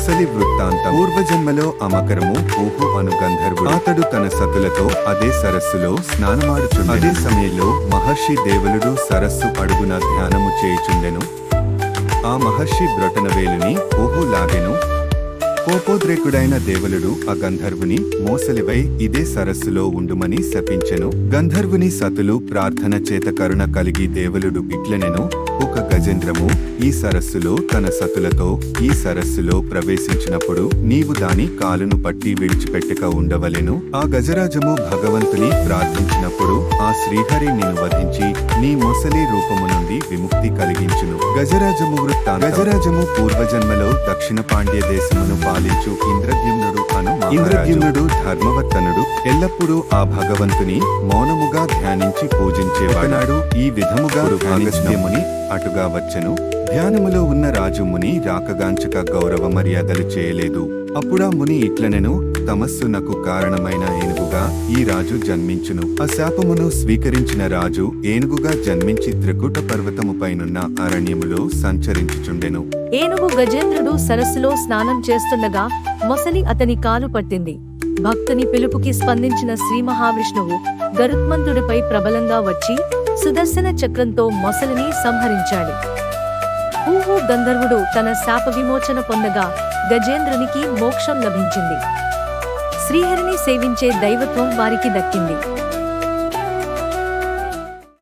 మొసలి వృత్తాంతం. పూర్వజన్మలో అమకరము ఊహు అను గంధర్వుడు. అతడు తన సతులతో అదే సరస్సులో స్నానమాడుచుండెను. అదే సమయంలో మహర్షి దేవులుడు సరస్సు అడుగున ధ్యానము చేయుచుండెను. ఆ మహర్షి బ్రొటనవేలుని ఊహు లాగెను. కోపోద్రేకుడైన దేవులుడు ఆ గంధర్వుని మోసలివై ఇదే సరస్సులో ఉండుమని శపించెను. గంధర్వుని సతులు ప్రార్థన చేత కరుణ కలిగి దేవులుడు ఇట్లనెను. ఒక గజేంద్రము ఈ సరస్సులో తన సతులతో ఈ సరస్సులో ప్రవేశించినప్పుడు నీవు దాని కాలును పట్టి విడిచిపెట్టక ఉండవలెను. ఆ గజరాజము భగవంతుని ప్రార్థించినప్పుడు ఆ శ్రీహరి నిన్ను వధించి నీ మొసలి రూపము నుండి విముక్తి కలిగించును. గజరాజము వృత్తా గజరాజము పూర్వజన్మలో దక్షిణ పాండ్య దేశమును పాలించు ఇంద్రద్యుమ్నుడు అను ఇంద్రద్యుమ్నుడు ధర్మవర్తనుడు. ఎల్లప్పుడూ ఆ భగవంతుని మౌనముగా ధ్యానించి పూజించేవాడు. ఈ విధముగా భాగస్యముని అటుగా వచ్చెను. ధ్యానములో ఉన్న రాజు ముని రాకగాంచక గౌరవ మర్యాదలు చేయలేదు. అప్పుడా ముని ఇట్లనెను తమస్సునకు కారణమైన ఏనుగుగా ఈ రాజు జన్మించును. ఆ శాపమును స్వీకరించిన రాజు ఏనుగుగా జన్మించి త్రికుట పర్వతముపైనున్న అరణ్యములో సంచరించుచుండెను. ఏనుగు గజేంద్రుడు సరస్సులో స్నానం చేస్తుండగా మొసలి అతని కాలు పట్టింది. భక్తుని పిలుపుకి స్పందించిన శ్రీ మహావిష్ణువు గరుత్మంతుడిపై ప్రబలంగా వచ్చి సుదర్శన చక్రంతో మొసలిని సంహరించాడు. ఊహు గంధర్వుడు తన శాప విమోచన పొందగా గజేంద్రునికి మోక్షం లభించింది. శ్రీహరిని సేవించే దైవత్వం వారికి దక్కింది.